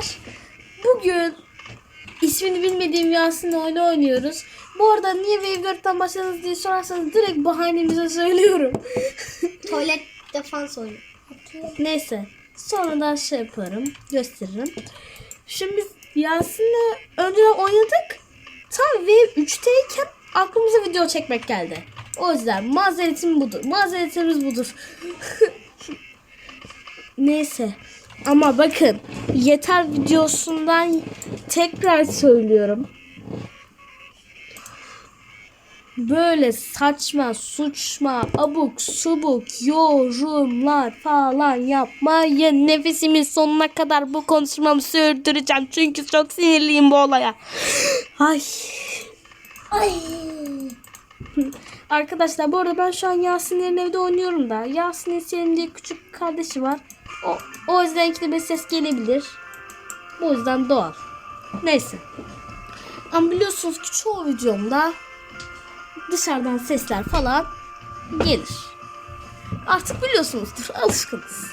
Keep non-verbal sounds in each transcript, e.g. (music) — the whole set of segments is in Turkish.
arkadaşlar. Bugün ismini bilmediğim Yasin'le oyunu oynuyoruz. Bu arada niye Wave 4'ten başladınız diye sorarsanız direkt bahanemize söylüyorum. (laughs) Tuvalet defans oyunu. Neyse. Sonradan şey yaparım. Gösteririm. Şimdi biz Yasin'le önceden oynadık. Tam Wave 3'teyken aklımıza video çekmek geldi. O yüzden mazeretim budur. Mazeretimiz budur. (laughs) Neyse. Ama bakın yeter videosundan tekrar söylüyorum. Böyle saçma, suçma, abuk, subuk yorumlar falan yapmayın. Nefesimin sonuna kadar bu konuşmamı sürdüreceğim. Çünkü çok sinirliyim bu olaya. Ay. Ay. Arkadaşlar bu arada ben şu an Yasin'lerin evde oynuyorum da. Yasin'in Selim diye küçük kardeşi var. O, o yüzden ikide bir ses gelebilir. Bu yüzden doğal. Neyse. Ama biliyorsunuz ki çoğu videomda dışarıdan sesler falan gelir. Artık biliyorsunuzdur. Alışkınız.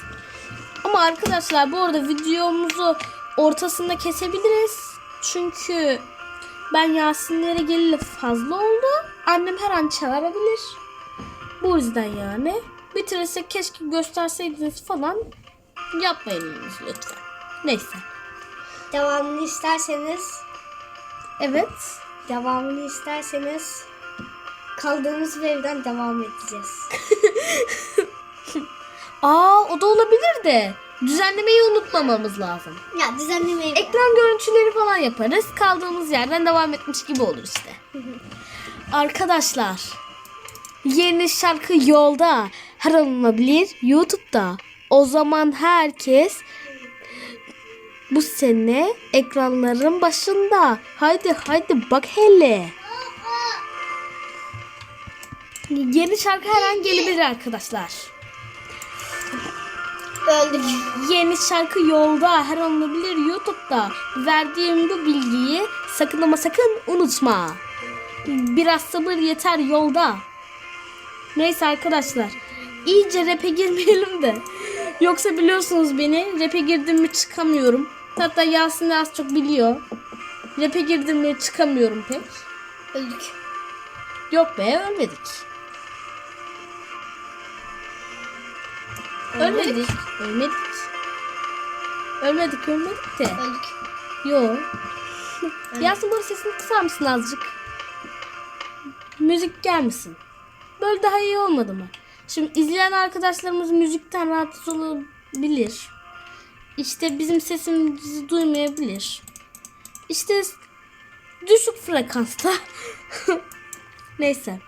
Ama arkadaşlar bu arada videomuzu ortasında kesebiliriz. Çünkü ben Yasinlere geleli fazla oldu. Annem her an çağırabilir. Bu yüzden yani. Bitirirsek keşke gösterseydiniz falan. Yapmayınız lütfen. Neyse. Devamını isterseniz, Evet. devamını isterseniz kaldığımız evden devam edeceğiz. (laughs) Aa o da olabilir de. Düzenlemeyi unutmamamız lazım. Ya düzenlemeyi Ekran görüntüleri falan yaparız. Kaldığımız yerden devam etmiş gibi olur işte. (laughs) Arkadaşlar. Yeni şarkı yolda. Her alınabilir YouTube'da. O zaman herkes bu sene ekranların başında. Haydi haydi bak hele. Yeni şarkı her an gelebilir arkadaşlar. öldük. Yeni şarkı yolda her an olabilir YouTube'da. Verdiğim bu bilgiyi sakın ama sakın unutma. Biraz sabır yeter yolda. Neyse arkadaşlar. iyice rap'e girmeyelim de. Yoksa biliyorsunuz beni rap'e girdim mi çıkamıyorum. Hatta Yasin de az çok biliyor. Rap'e girdim mi çıkamıyorum pek. Öldük. Yok be ölmedik. Ölmedik. Ölmedik. Ölmedik ölmedik de. Öldük. Yo. Yasin bu sesini kısar mısın azıcık? Müzik gelmesin. Böyle daha iyi olmadı mı? Şimdi izleyen arkadaşlarımız müzikten rahatsız olabilir. İşte bizim sesimizi duymayabilir. İşte düşük frekansta. (laughs) Neyse.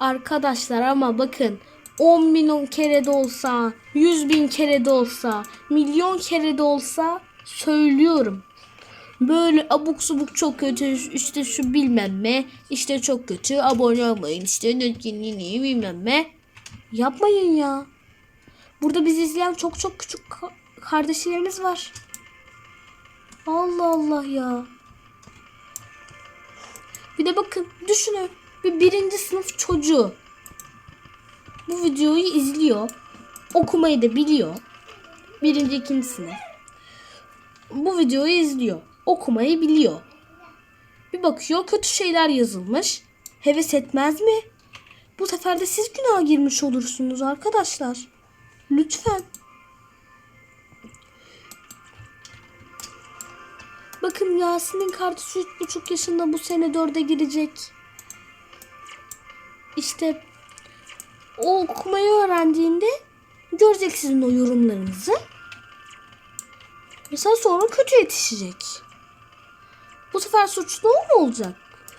Arkadaşlar ama bakın 10 milyon kere de olsa, 100 bin kere de olsa, milyon kere de olsa söylüyorum. Böyle abuk subuk çok kötü işte şu bilmem ne işte çok kötü abone olmayın işte bilmem ne. Yapmayın ya. Burada bizi izleyen çok çok küçük ka- kardeşlerimiz var. Allah Allah ya. Bir de bakın düşünün bir birinci sınıf çocuğu bu videoyu izliyor. Okumayı da biliyor. Birinci ikinci sınıf. Bu videoyu izliyor. Okumayı biliyor. Bir bakıyor kötü şeyler yazılmış. Heves etmez mi? Bu sefer de siz günaha girmiş olursunuz arkadaşlar. Lütfen. Bakın Yasin'in kardeşi üç buçuk yaşında bu sene dörde girecek. İşte o okumayı öğrendiğinde görecek sizin o yorumlarınızı. Mesela sonra kötü yetişecek. Bu sefer suçlu mu olacak?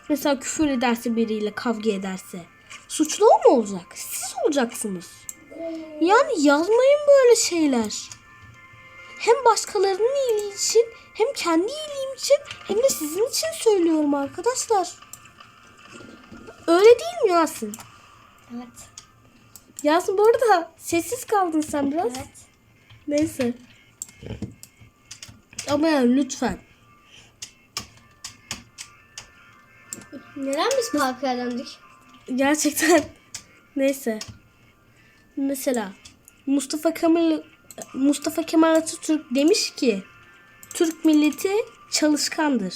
Mesela küfür ederse biriyle kavga ederse. Suçlu mu olacak? Siz olacaksınız. Yani yazmayın böyle şeyler. Hem başkalarının iyiliği için hem kendi iyiliğim için hem de sizin için söylüyorum arkadaşlar. Öyle değil mi Yasin? Evet. Yasin bu arada sessiz kaldın sen biraz. Evet. Neyse. Ama yani lütfen. Neden biz parka döndük? Gerçekten. (laughs) Neyse. Mesela Mustafa Kemal Mustafa Kemal Atatürk demiş ki Türk milleti çalışkandır.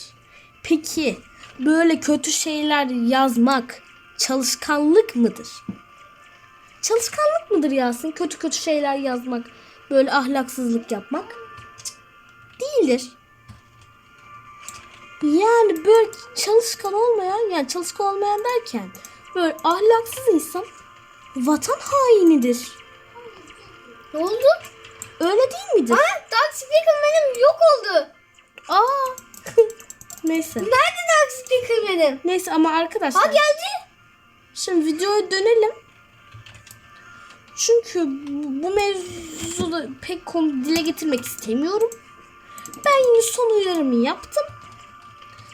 Peki böyle kötü şeyler yazmak çalışkanlık mıdır? Çalışkanlık mıdır Yasin? Kötü kötü şeyler yazmak, böyle ahlaksızlık yapmak? Değildir. Yani böyle çalışkan olmayan, yani çalışkan olmayan derken böyle ahlaksız insan vatan hainidir. Ne oldu? Öyle değil midir? Aa, Dark Speaker benim yok oldu. Aa. (laughs) Neyse. Nerede Dark Speaker benim? Neyse ama arkadaşlar. Ha geldi. Şimdi videoya dönelim. Çünkü bu bu mevzuda pek konu dile getirmek istemiyorum. Ben yine son uyarımı yaptım.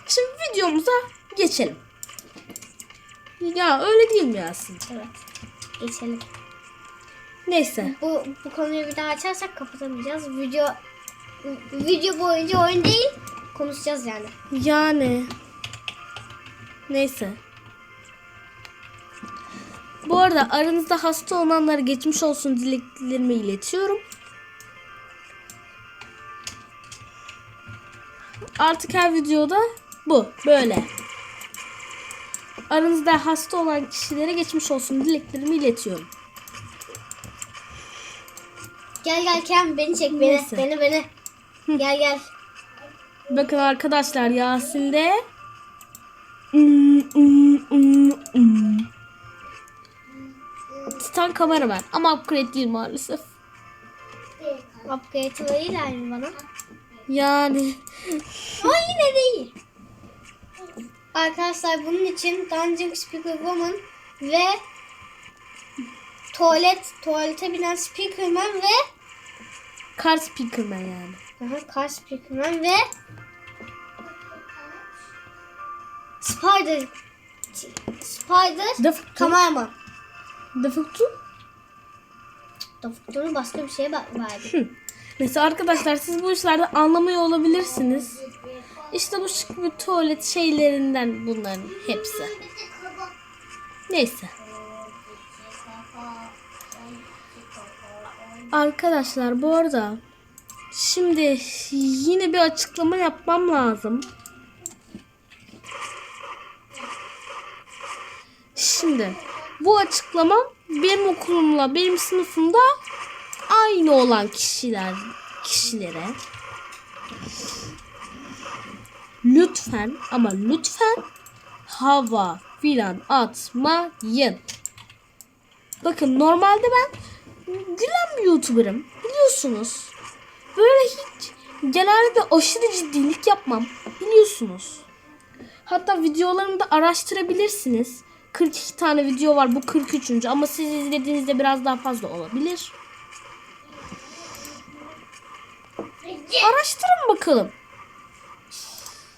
Şimdi videomuza geçelim. Ya öyle değil mi Yasin? Evet. Geçelim. Neyse. Bu, bu konuyu bir daha açarsak kapatamayacağız. Video video boyunca oyun değil konuşacağız yani. Yani. Neyse. Bu arada aranızda hasta olanlara geçmiş olsun dileklerimi iletiyorum. Artık her videoda bu. Böyle. Aranızda hasta olan kişilere geçmiş olsun dileklerimi iletiyorum. Gel gel Kem beni çek beni. Neyse. Beni beni. Gel gel. Bakın arkadaşlar Yasin'de. Titan kamera var ama upgrade değil maalesef. Upgrade verirler mi bana? Yani Ama yine de iyi. Arkadaşlar bunun için Dungeon Speaker Woman ve tuvalet tuvalete binen Speakerman ve car speakerman yani. Aha, Car Speakerman ve Spider Spider Defuktu. kameraman. Defuktu. Doktorun başka bir şeye verdi. Neyse arkadaşlar siz bu işlerde anlamıyor olabilirsiniz. İşte bu şık bir tuvalet şeylerinden bunların hepsi. Neyse. Arkadaşlar bu arada şimdi yine bir açıklama yapmam lazım. Şimdi bu açıklama benim okulumla benim sınıfımda aynı olan kişiler kişilere lütfen ama lütfen hava filan atmayın. Bakın normalde ben gülen bir youtuberım biliyorsunuz. Böyle hiç genelde aşırı ciddilik yapmam biliyorsunuz. Hatta videolarımı da araştırabilirsiniz. 42 tane video var bu 43. ama siz izlediğinizde biraz daha fazla olabilir. Araştırın bakalım.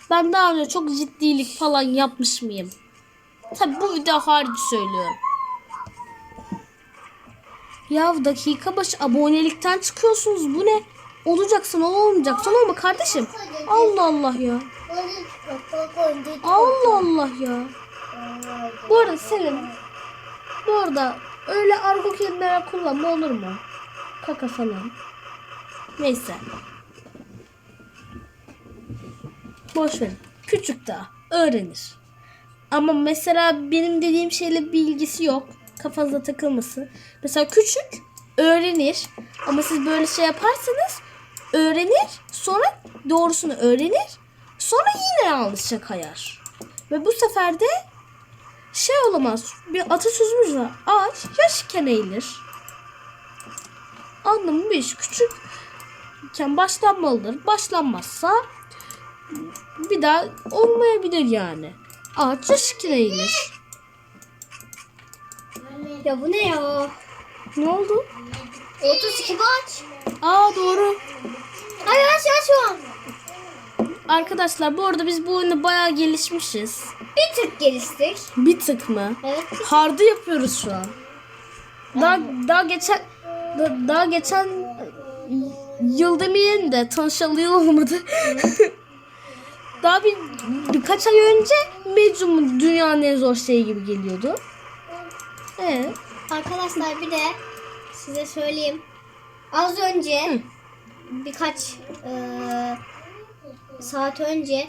Ben daha önce çok ciddilik falan yapmış mıyım? Tabi bu video harici söylüyorum. Ya dakika başı abonelikten çıkıyorsunuz. Bu ne? Olacaksın olmayacaksın olma kardeşim. Allah Allah ya. Allah Allah ya. Bu arada senin bu arada öyle argo kelimeler kullanma olur mu? Kaka falan. Neyse. Boş. Küçük daha. Öğrenir. Ama mesela benim dediğim şeyle bir ilgisi yok. Kafanıza takılmasın. Mesela küçük öğrenir. Ama siz böyle şey yaparsanız öğrenir. Sonra doğrusunu öğrenir. Sonra yine yanlışça kayar. Ve bu sefer de şey olamaz. Bir atasözümüz var. Ağaç yaşken eğilir. Anlamı bir iş. Küçükken başlanmalıdır. Başlanmazsa bir daha olmayabilir yani. Ağaç yaşken eğilir. Ya bu ne ya? Ne oldu? 32 aç. Aa doğru. Hayır aç aç şu an. Arkadaşlar bu arada biz bu oyunda bayağı gelişmişiz. Bir tık geliştik. Bir tık mı? Evet. Hardı yapıyoruz şu an. Daha daha geçen da- daha geçen yıl demeyelim de tanışalı yıl olmadı. (laughs) daha bir birkaç ay önce Medium dünyanın en zor şeyi gibi geliyordu. Evet. Arkadaşlar bir de size söyleyeyim. Az önce birkaç eee saat önce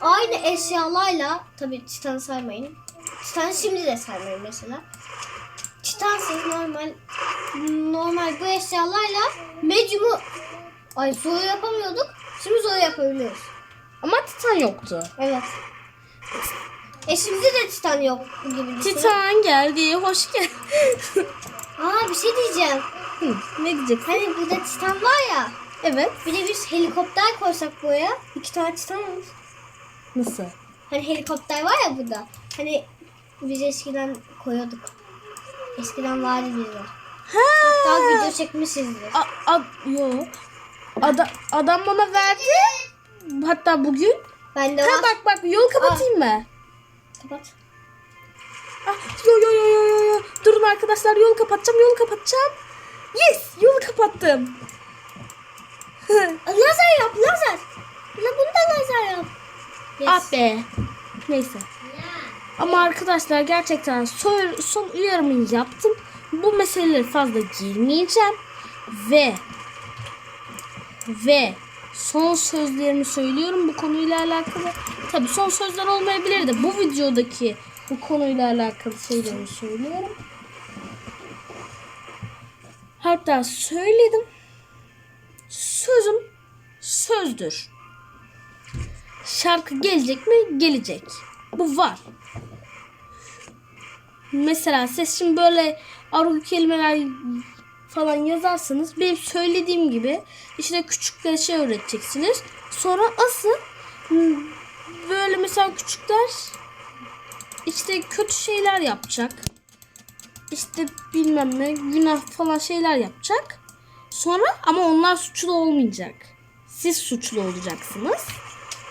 aynı eşyalarla tabii Titan'ı saymayın. Titan'ı şimdi de saymayın mesela. Titansız normal normal bu eşyalarla Medium'u ay zoru yapamıyorduk. Şimdi zoru yapabiliyoruz. Ama Titan yoktu. Evet. E şimdi de Titan yok gibi bir şey. Titan geldi. Hoş geldin. (laughs) Aa bir şey diyeceğim. Hı, ne diyeceksin? Hani burada Titan var ya. Evet. Bir de biz helikopter koysak buraya. iki tane Titan olur. Nasıl? Hani helikopter var ya burada. Hani biz eskiden koyuyorduk. Eskiden vardı bizde. Ha. Hatta video çekmişizdir. A, a, yo. Ada, adam bana verdi. Hatta bugün. Ben de var. bak bak yol kapatayım mı? Kapat. Ah, yo yo yo yo yo yo. Durun arkadaşlar yol kapatacağım yol kapatacağım. Yes yolu kapattım. (laughs) Lazer yap lazer. La bunu da lazer yap. Yes. ah be. Neyse. Ama arkadaşlar gerçekten son, son uyarımı yaptım. Bu meseleleri fazla girmeyeceğim. Ve ve son sözlerimi söylüyorum bu konuyla alakalı. Tabi son sözler olmayabilir de bu videodaki bu konuyla alakalı şeylerimi söylüyorum. Hatta söyledim. Sözüm sözdür. Şarkı gelecek mi? Gelecek. Bu var. Mesela siz şimdi böyle argo kelimeler falan yazarsanız benim söylediğim gibi işte küçüklere şey öğreteceksiniz. Sonra asıl hmm, böyle mesela küçükler işte kötü şeyler yapacak. İşte bilmem ne günah falan şeyler yapacak. Sonra ama onlar suçlu olmayacak. Siz suçlu olacaksınız.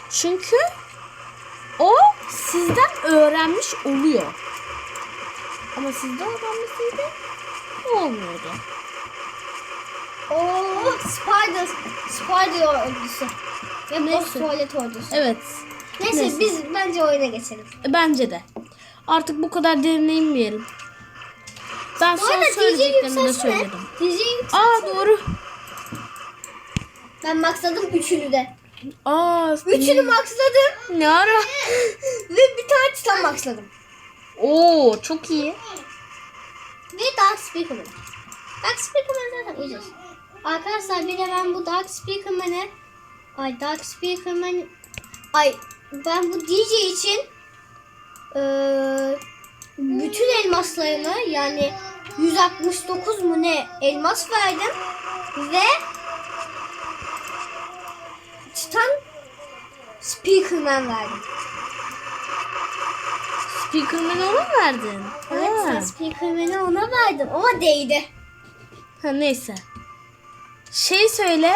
Çünkü o sizden öğrenmiş oluyor. Ama sizden öğrenmeseydi olmuyordu. Oo, Spider, Spider ordusu. Ve boss tuvalet ordusu. Evet. Neyse, neyse. biz bence oyuna geçelim. Bence de. Artık bu kadar derine inmeyelim. Ben Bu son söyleyeceklerimi de söyledim. Aa doğru. Ben maxladım üçünü de. Aa Üçünü maxladım. ne ara? (laughs) Ve bir tane titan maxladım. Oo çok iyi. Ve Dark Speakerman. Dark Speakerman zaten ucuz. Arkadaşlar bir de ben bu Dark Speakerman'ı Ay Dark Speakerman Ay ben bu DJ için eee, bütün elmaslarını yani 169 mu ne elmas verdim ve Titan Speakerman verdim. Speakerman'ı ona mı verdin? Evet. Titan Speakerman'ı ona verdim ama değdi. ha neyse. Şey söyle.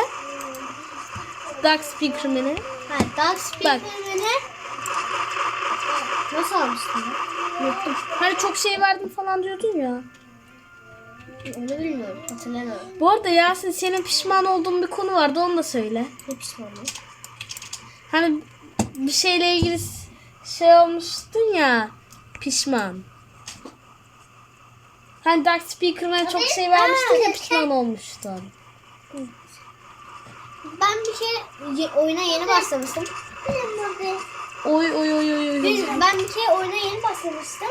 Dark Speakerman'ı. Ha, Dark Speakerman'ı nasıl almıştın? Unuttum. Hani çok şey verdim falan diyordun ya. Onu bilmiyorum. Hatırlamıyorum. Bu arada Yasin senin pişman olduğun bir konu vardı onu da söyle. Ne pişmanım. Hani bir şeyle ilgili şey olmuştun ya pişman. Hani Dark Speaker'ına çok şey vermiştin ya pişman olmuştun. Ben bir ye- oyuna yeni başlamıştım. Oy oy oy oy oy. Ben bir kere oyuna yeni başlamıştım.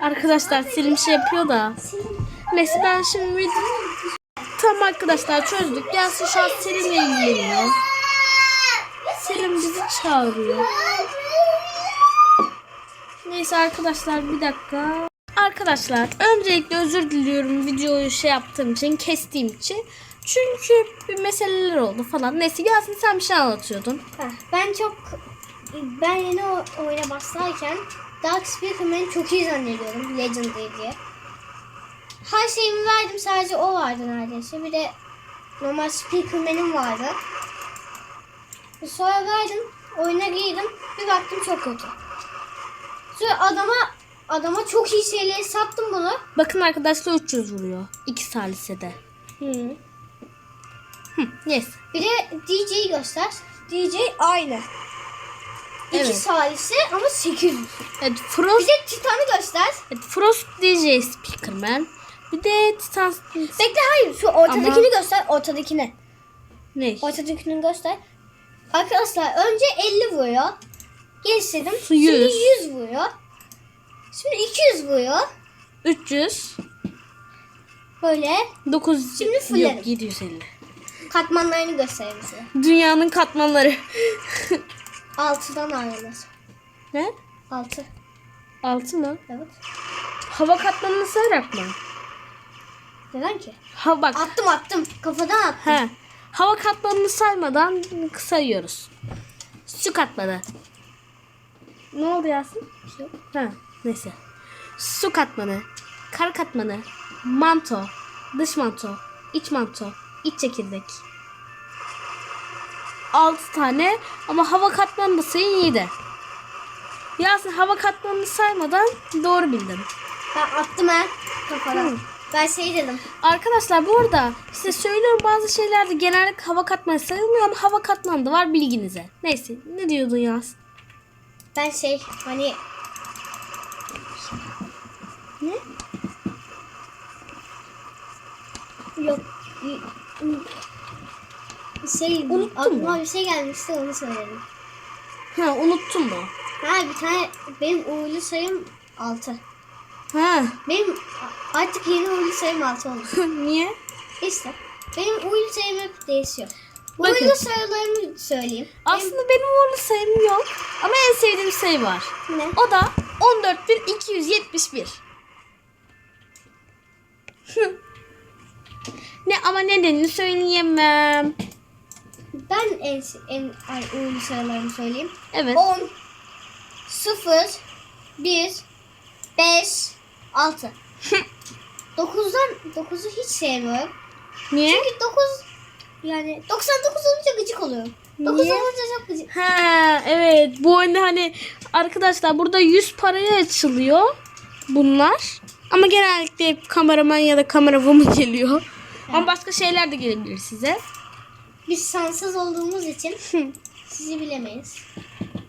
Arkadaşlar Selim şey yapıyor da. Neyse ben şimdi. Tamam arkadaşlar çözdük. Gelsin şu an Selim'le ilgileniyor. Selim bizi çağırıyor. Neyse arkadaşlar bir dakika. Arkadaşlar öncelikle özür diliyorum videoyu şey yaptığım için kestiğim için. Çünkü bir meseleler oldu falan. Neyse Yasin sen bir şey anlatıyordun. Heh, ben çok ben yeni o- oyuna başlarken Dark Speakerman'ı çok iyi zannediyorum Legendary diye. Her şeyimi verdim sadece o vardı neredeyse. Bir de normal Speakerman'im vardı. Sonra verdim oyuna girdim bir baktım çok kötü. Sonra adama adama çok iyi şeyleri sattım bunu. Bakın arkadaşlar 300 vuruyor. 2 salisede. Hı. Neyse. Bir de DJ'yi göster. DJ aynı. İki Evet. salisi ama 800. Evet, Bir Frost, de Titan'ı göster. evet, Frost DJ Speakerman. Bir de Titan... Bekle hayır şu ortadakini göster ortadakini. Ne? Atatürk'ünü göster. Arkadaşlar önce 50 vuruyor. Su yüz. Şimdi 100 vuruyor. Şimdi 200 vuruyor. 300. Böyle 900. Şimdi fullerim. Yok 750. katmanlarını göstereyim size. Dünyanın katmanları. 6'dan ayrılır. ne? 6. 6 mı? Evet. Hava katmanını sayarak mı? Neden ki? Ha bak. Attım attım. Kafadan attım. He. Hava katmanını saymadan sayıyoruz. Su katmanı. Ne oldu Yasin? Ha, neyse. Su katmanı, kar katmanı, manto, dış manto, iç manto, iç çekirdek. 6 tane ama hava katmanını da sayın 7. Yasin hava katmanını saymadan doğru bildin. Ben attım ha. Kafadan. Hı. Ben şey dedim. Arkadaşlar bu arada size söylüyorum bazı şeylerde genellikle hava katmanı sayılmıyor ama hava katmanı da var bilginize. Neyse ne diyordun Yasin? Ben şey hani Ne? yok y- şey Unuttun aklıma mu? bir şey gelmişti onu söyledim. Ha unuttun mu? Ha bir tane benim uğurlu sayım 6. Ha Benim artık yeni uğurlu sayım 6 oldu. (laughs) niye? İşte benim uğurlu sayım hep değişiyor. Bakın. Uğurlu sayılarımı söyleyeyim. Aslında benim uğurlu sayım yok ama en sevdiğim sayı var. Benim, ne? O da 14.271. ne ama nedenini söyleyemem. Ben en, en ay, uğurlu sayılarımı söyleyeyim. Evet. 10 0 1 5 6 9'dan 9'u hiç sevmiyorum. Niye? Çünkü 9 yani 99 olunca gıcık oluyorum. 9 Niye? olunca çok gıcık. Ha evet bu oyunda hani arkadaşlar burada 100 paraya açılıyor bunlar. Ama genellikle hep kameraman ya da kamerawoman (laughs) geliyor. Ama başka şeyler de gelebilir size. Biz şanssız olduğumuz için sizi bilemeyiz.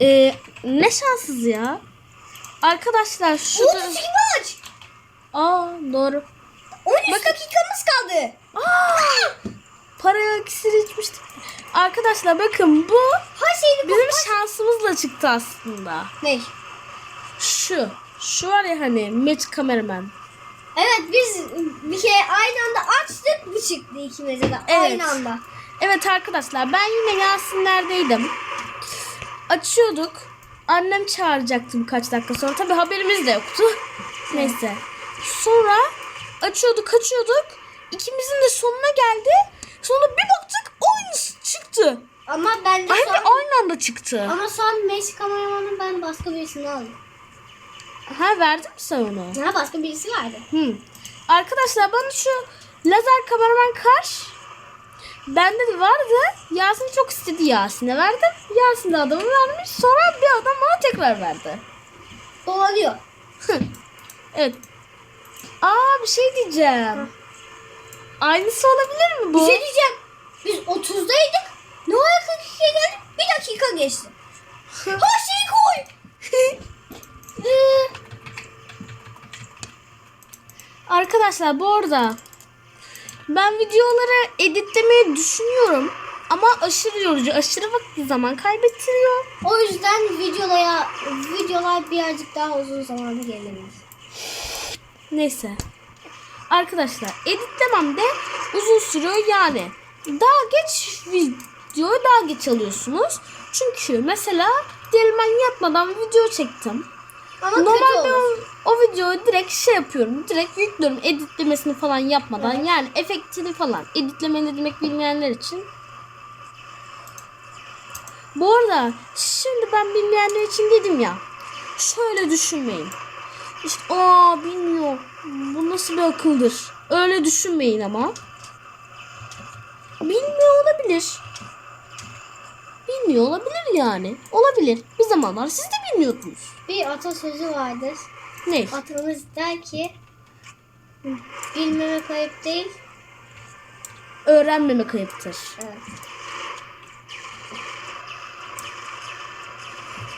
Ee, ne şanssız ya. Arkadaşlar şurada... 32 maç. Aa doğru. 13 Bakın. dakikamız kaldı. Aa, para iksiri içmiştik. Arkadaşlar bakın bu Her şeyi bizim şansımızla çıktı aslında. Ne? Şu. Şu var ya hani Match Cameraman. Evet biz bir kere aynı anda açtık bu çıktı ikimize de Evet. aynı anda. Evet arkadaşlar ben yine Yasinler'deydim. Açıyorduk. Annem çağıracaktı birkaç dakika sonra. Tabi haberimiz de yoktu. Neyse. Sonra açıyorduk açıyorduk. İkimizin de sonuna geldi. Sonra bir baktık oyun çıktı. Ama ben de Hem de son, aynı anda çıktı. ama son Messi kameramanı ben başka birisini aldım. Ha verdin mi sen onu? Ha başka birisi vardı. Hı. Arkadaşlar bana şu lazer kameraman kar. Bende de vardı. Yasin çok istedi Yasin'e verdim. Yasin de adamı vermiş. Sonra bir adam bana tekrar verdi. Dolanıyor. Evet. Aa bir şey diyeceğim. Aynısı olabilir mi bu? Bir şey diyeceğim. Biz 30'daydık. Ne oldu 42'ye geldik? Bir dakika geçti. Her şeyi koy. (laughs) Ee, Arkadaşlar bu arada ben videoları editlemeyi düşünüyorum. Ama aşırı yorucu, aşırı vakit zaman kaybettiriyor. o yüzden videolara videolar birazcık daha uzun zamanda gelebilir. Neyse. Arkadaşlar editlemem de uzun sürüyor yani. Daha geç videoyu daha geç alıyorsunuz. Çünkü mesela diyelim ben yatmadan video çektim. Ama Normalde o, o videoyu direkt şey yapıyorum. Direkt yüklüyorum editlemesini falan yapmadan. Evet. Yani efektini falan. Editleme ne demek bilmeyenler için. Bu arada şimdi ben bilmeyenler için dedim ya. Şöyle düşünmeyin. İşte aa bilmiyor. Bu nasıl bir akıldır. Öyle düşünmeyin ama. Bilmiyor olabilir. Bilmiyor olabilir yani. Olabilir. Bir zamanlar siz de bilmiyordunuz. Bir atasözü vardır. Ne? Atamız der ki bilmemek ayıp değil. Öğrenmemek ayıptır. Evet.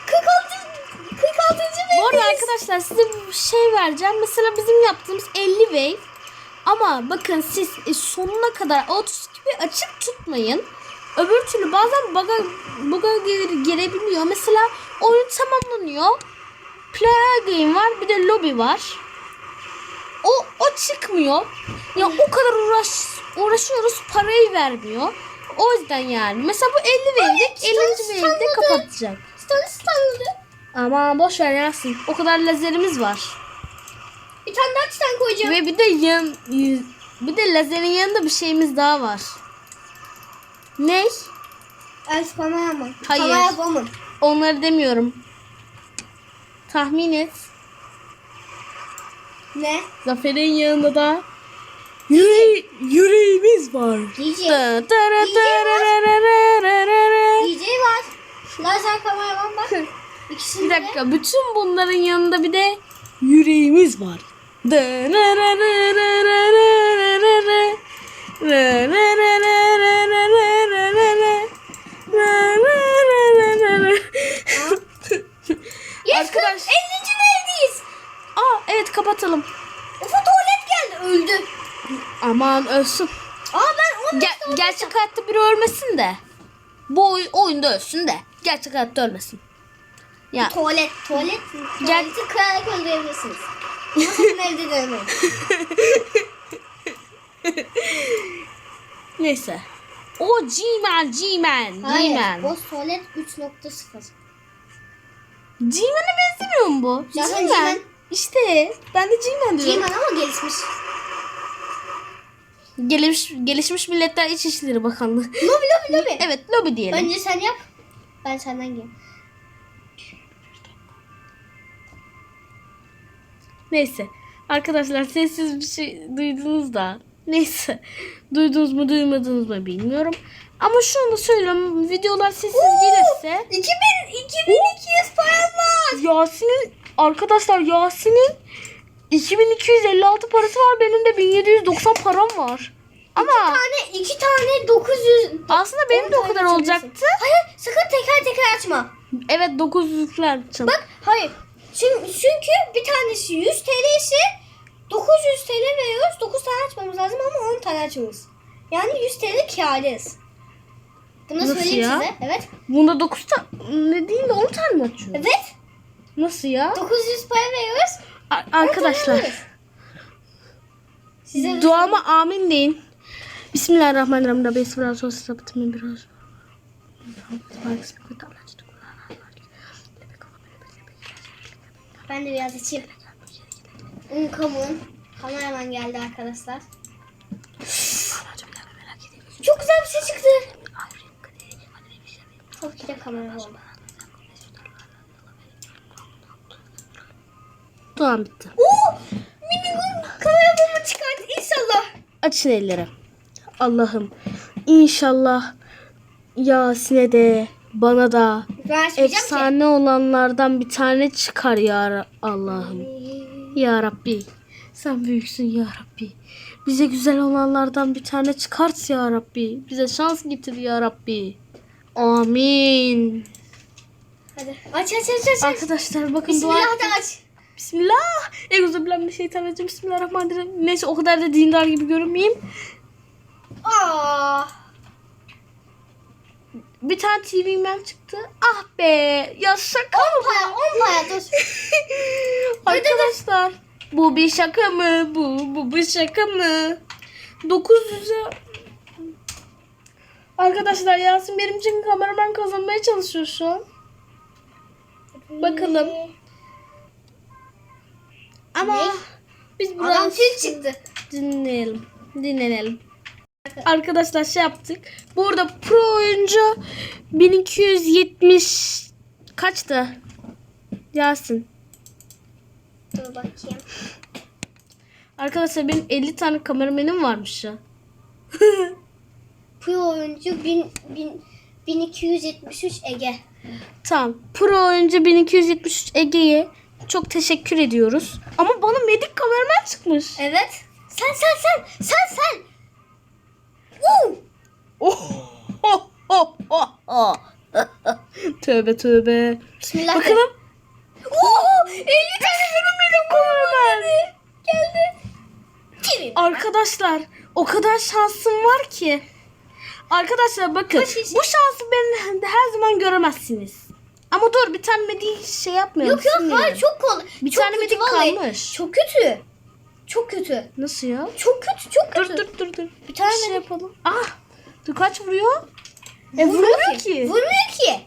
46 46. Bu arada arkadaşlar size bir şey vereceğim. Mesela bizim yaptığımız 50 wave. Ama bakın siz e, sonuna kadar 30 gibi açık tutmayın. Öbür türlü bazen bug'a, bug'a gele- gelebiliyor. Mesela oyun tamamlanıyor. Player game var bir de lobby var. O o çıkmıyor. Ya o kadar uğraş uğraşıyoruz parayı vermiyor. O yüzden yani. Mesela bu 50 verecek, 50. standı- verecek kapatacak. Stanley Stanley. Ama boş ver Yasin. O kadar lazerimiz var. Bir tane daha çitan koyacağım. Ve bir de yan bir de lazerin yanında bir şeyimiz daha var. Ne? Elf kamera mı? Hayır. Kamera. Onları demiyorum. Tahmin et. Ne? Zafer'in yanında da yüre yüreğimiz var. DJ. Da, tara, var. DJ var. Kamera bomb bak. İkisinde. Bir dakika. Bütün bunların yanında bir de yüreğimiz var. Aman ölsün. Aa ben 15 Ger- gerçek hayatta biri ölmesin de. Bu oy- oyunda ölsün de. Gerçek hayatta ölmesin. Ya Tuvalet, tuvalet, Gel- tuvaleti kırarak öldürebilirsiniz. Ama sakın evde denemeyin. neyse. O G-Man, G-Man, Hayır, G-Man. boss tuvalet 3.0. G-Man'e benzemiyor mu bu? Zaten G-Man. G-Man. İşte ben de G-Man diyorum. G-Man ama gelişmiş. Gelişmiş, gelişmiş Milletler İçişleri Bakanlığı. Lobi lobi lobi. evet lobi diyelim. Önce sen yap. Ben senden geleyim. Neyse. Arkadaşlar sessiz bir şey duydunuz da. Neyse. Duydunuz mu duymadınız mı bilmiyorum. Ama şunu da söylüyorum. Videolar sessiz gelirse. 2000, 2200 param var. Yasin'in arkadaşlar Yasin'in 2256 parası var. Benim de 1790 param var. Ama tane, iki tane 900. aslında benim de o kadar olacaktı. Hayır sakın teker teker açma. Evet 900'lükler için. Bak hayır. Çünkü, çünkü bir tanesi 100 TL ise 900 TL veriyoruz. 9 tane açmamız lazım ama 10 tane açmamız. Yani 100 TL kârız. Bunu Nasıl söyleyeyim ya? size. Evet. Bunda 9 tane ne değil de 10 tane mi açıyor? Evet. Nasıl ya? 900 para veriyoruz. A- 10 tane arkadaşlar. Size de duama amin deyin. Bismillahirrahmanirrahim. Rabbi sıfır sos sapıtımın biraz. Ben de biraz açayım. Unkamun. Kameraman geldi arkadaşlar. Çok güzel bir şey çıktı. Tabii ki de kameraman. Duam bitti. Oo! Minimum kameramanı çıkart inşallah. Açın elleri. Allah'ım inşallah Yasin'e de bana da açmayacağım ki. efsane olanlardan bir tane çıkar ya Allah'ım. Ya Rabbi. Sen büyüksün ya Rabbi. Bize güzel olanlardan bir tane çıkart ya Rabbi. Bize şans getir ya Rabbi. Amin. Hadi aç aç aç aç. Arkadaşlar bakın dua Bismillah aç. Bismillah. Euzubillahimineşşeytanirracim. Bismillahirrahmanirrahim. Neyse o kadar da dindar gibi görünmeyeyim. Aa. Bir tane TV Man çıktı. Ah be. Ya şaka mı? 10 para 10 para dur. (laughs) Arkadaşlar. Bu bir şaka mı? Bu, bu bir şaka mı? 900'e... Arkadaşlar Yasin benim için kameraman kazanmaya çalışıyor şu an. Bakalım. Ama Ne? biz biraz fil çıktı. dinleyelim. Dinlenelim. Arkadaşlar şey yaptık. Burada pro oyuncu 1270 kaçtı? Yasin. Dur bakayım. Arkadaşlar benim 50 tane kameramenim varmış ya. Pro oyuncu 1000 1000 1273 Ege. Tamam. Pro oyuncu 1273 Ege'ye çok teşekkür ediyoruz. Ama bana medik kameraman çıkmış. Evet. Sen sen sen sen sen. Woo! Oh, oh, oh, oh, oh. tövbe tövbe. Bismillah. Bakalım. Oo, 50 tane Benim medik kameraman. geldi. Kimi? Arkadaşlar o kadar şansım var ki. Arkadaşlar bakın bu şansı ben her zaman göremezsiniz. Ama dur bir tane medik şey yapmayalım. Yok yok hayır çok kolay. Bir çok tane medik vallahi. kalmış. Çok kötü. Çok kötü. Nasıl ya? Çok kötü çok Dur kötü. dur dur dur. Bir tane şey medik- yapalım. Ah! Dur kaç vuruyor? E, vurmuyor ki. Vurmuyor ki.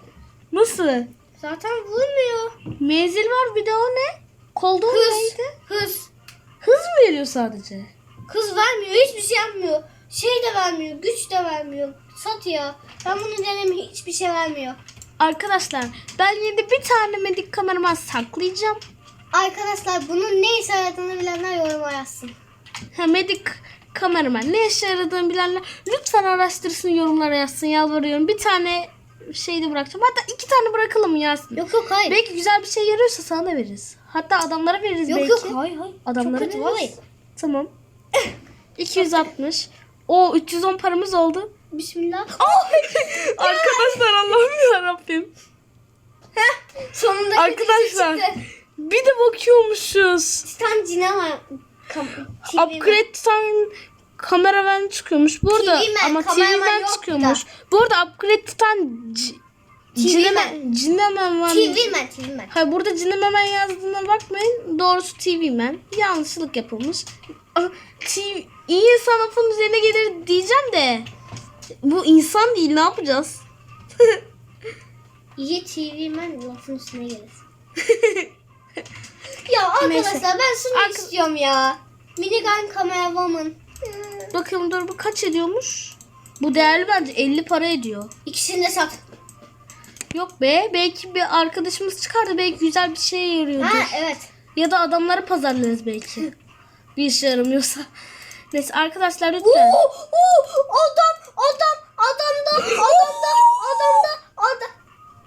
Nasıl? Zaten vurmuyor. Menzil var bir de o ne? Kolda Hız. neydi? Hız. Hız mı veriyor sadece? Kız vermiyor. Hiçbir şey yapmıyor. Şey de vermiyor. Güç de vermiyor. Sat ya. Ben bunu denedim. Hiçbir şey vermiyor. Arkadaşlar ben yine bir tane medik kameraman saklayacağım. Arkadaşlar bunun ne işe yaradığını bilenler yoruma yazsın. Ha, medik kameraman ne işe yaradığını bilenler lütfen araştırsın yorumlara yazsın yalvarıyorum. Bir tane şey de bırakacağım. Hatta iki tane bırakalım Yasin? Yok yok hayır. Belki güzel bir şey yarıyorsa sana da veririz. Hatta adamlara veririz yok belki. yok hayır hayır. Adamlara Çok kötü veririz. vallahi. Tamam. 260. O 310 paramız oldu. Bismillah. Arkadaşlar Allah'ım yarabbim. Sonunda Arkadaşlar. çıktı. Bir de bakıyormuşuz. Titan Cinema. Kam- TV mi? Upgrade tutan kameraman çıkıyormuş. Burada TV man, ama kameraman TV'den yok çıkıyormuş. Bu arada upgrade tutan c- TV Cinemen, Cinemen var. TV man TV man. Hayır burada Cinemen yazdığına bakmayın. Doğrusu TV Man. Yanlışlık yapılmış. Ah, TV, iyi insan lafın üzerine gelir diyeceğim de. Bu insan değil ne yapacağız? İyi TV man lafın üstüne gelir. ya arkadaşlar Neyse. ben şunu Arka- istiyorum ya. Minigun Camera Woman. Bakalım dur bu kaç ediyormuş? Bu değerli bence 50 para ediyor. İkisini de sat. Yok be belki bir arkadaşımız çıkardı belki güzel bir şey yarıyordur. Ha evet. Ya da adamları pazarlarız belki. (laughs) bir işe yaramıyorsa. Neyse arkadaşlar Oo, lütfen. oo, adam, adam, adamda, adamda, adamda, adam.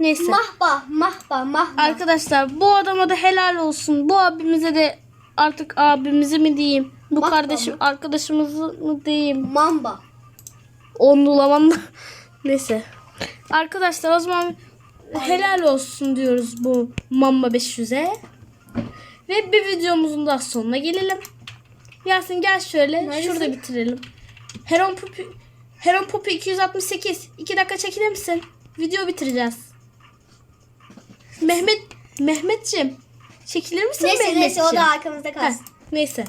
Neyse. Mahba, mahba, mahba. Arkadaşlar bu adama da helal olsun. Bu abimize de artık abimizi mi diyeyim? Bu Bak kardeşim arkadaşımızı mı diyeyim? Mamba. Onlulaman (laughs) Neyse. Arkadaşlar o zaman helal olsun diyoruz bu Mamba 500'e. Ve bir videomuzun daha sonuna gelelim. Yasin gel şöyle Neredesin? şurada bitirelim. Heron Pupi Heron Pupi 268. 2 dakika çekilir misin? Video bitireceğiz. Mehmet Mehmetciğim çekilir misin Neyse neyse o Mehmetciğim? da arkamızda Heh, kalsın. neyse.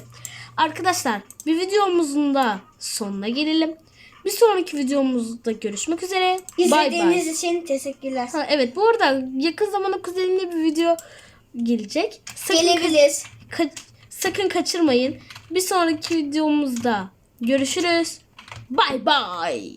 Arkadaşlar bir videomuzun da sonuna gelelim. Bir sonraki videomuzda görüşmek üzere. Bay bay. İzlediğiniz için teşekkürler. Ha, evet bu arada yakın zamanda kuzenimle bir video gelecek. Sakın, Gelebilir. ka- sakın kaçırmayın. Bir sonraki videomuzda görüşürüz. Bye bye.